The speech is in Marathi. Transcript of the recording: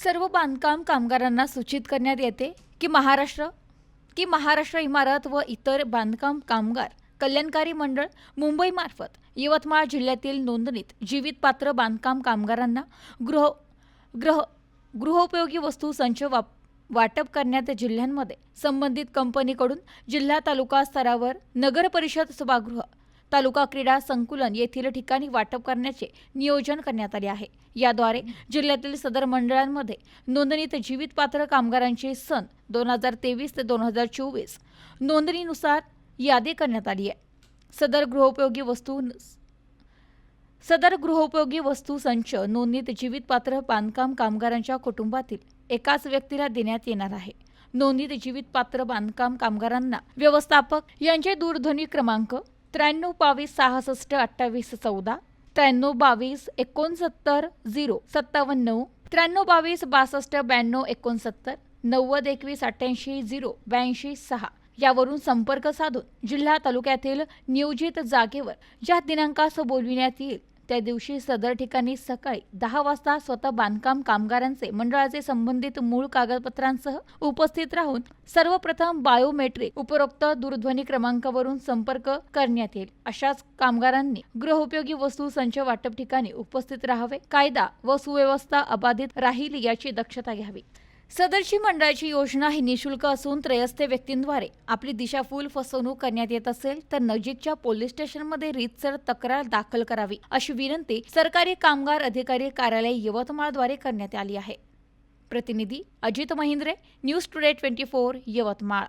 सर्व बांधकाम कामगारांना सूचित करण्यात येते की महाराष्ट्र की महाराष्ट्र इमारत व इतर बांधकाम कामगार कल्याणकारी मंडळ मुंबईमार्फत यवतमाळ जिल्ह्यातील नोंदणीत जीवितपात्र बांधकाम कामगारांना गृह ग्रह गृहोपयोगी वस्तू संच वाप वाटप करण्यात जिल्ह्यांमध्ये संबंधित कंपनीकडून जिल्हा तालुका स्तरावर नगर परिषद सभागृह तालुका क्रीडा संकुलन येथील ठिकाणी वाटप करण्याचे नियोजन करण्यात आले आहे. याद्वारे जिल्ह्यातील सदर मंडळांमध्ये नोंदणीत जीवितपात्र कामगारांचे सन दोन हजार तेवीस ते दोन हजार चोवीस नोंदणीनुसार यादी करण्यात आली आहे. सदर गृहोपयोगी वस्तू सदर गृहोपयोगी वस्तू संच नोंदणीत जीवितपात्र बांधकाम कामगारांच्या कुटुंबातील एकाच व्यक्तीला देण्यात येणार आहे. नोंदणीत जीवितपात्र बांधकाम कामगारांना व्यवस्थापक यांचे दूरध्वनी क्रमांक त्र्याण्णव बावीस सहासष्ट अठ्ठावीस चौदा त्र्याण्णव बावीस एकोणसत्तर झिरो सत्तावन्न नऊ. त्र्याण्णव बावीस बासष्ट ब्याण्णव एकोणसत्तर. नव्वद एकवीस अठ्ठ्याऐंशी झिरो ब्याऐंशी सहा. यावरून संपर्क साधून जिल्हा तालुक्यातील नियोजित जागेवर ज्या दिनांकास बोलविण्यात येईल त्या दिवशी सदर ठिकाणी सकाळी दहा वाजता स्वतः बांधकाम कामगारांचे मंडळाचे संबंधित मूळ कागदपत्रांसह उपस्थित राहून सर्वप्रथम बायोमेट्रिक उपरोक्त दूरध्वनी क्रमांकावरून संपर्क करण्यात येईल. अशाच कामगारांनी गृहोपयोगी वस्तू संच वाटप ठिकाणी उपस्थित राहावे कायदा व सुव्यवस्था अबाधित राहील याची दक्षता घ्यावी. सदरची मंडळाची योजना ही निशुल्क असून त्रयस्थ व्यक्तींद्वारे आपली दिशाफूल फसवणूक करण्यात येत असेल तर नजीकच्या पोलीस स्टेशनमध्ये रीतसर तक्रार दाखल करावी अशी विनंती सरकारी कामगार अधिकारी कार्यालय यवतमाळद्वारे करण्यात आली आहे. प्रतिनिधी Ajit Mahindre news today twenty four Yavatmal.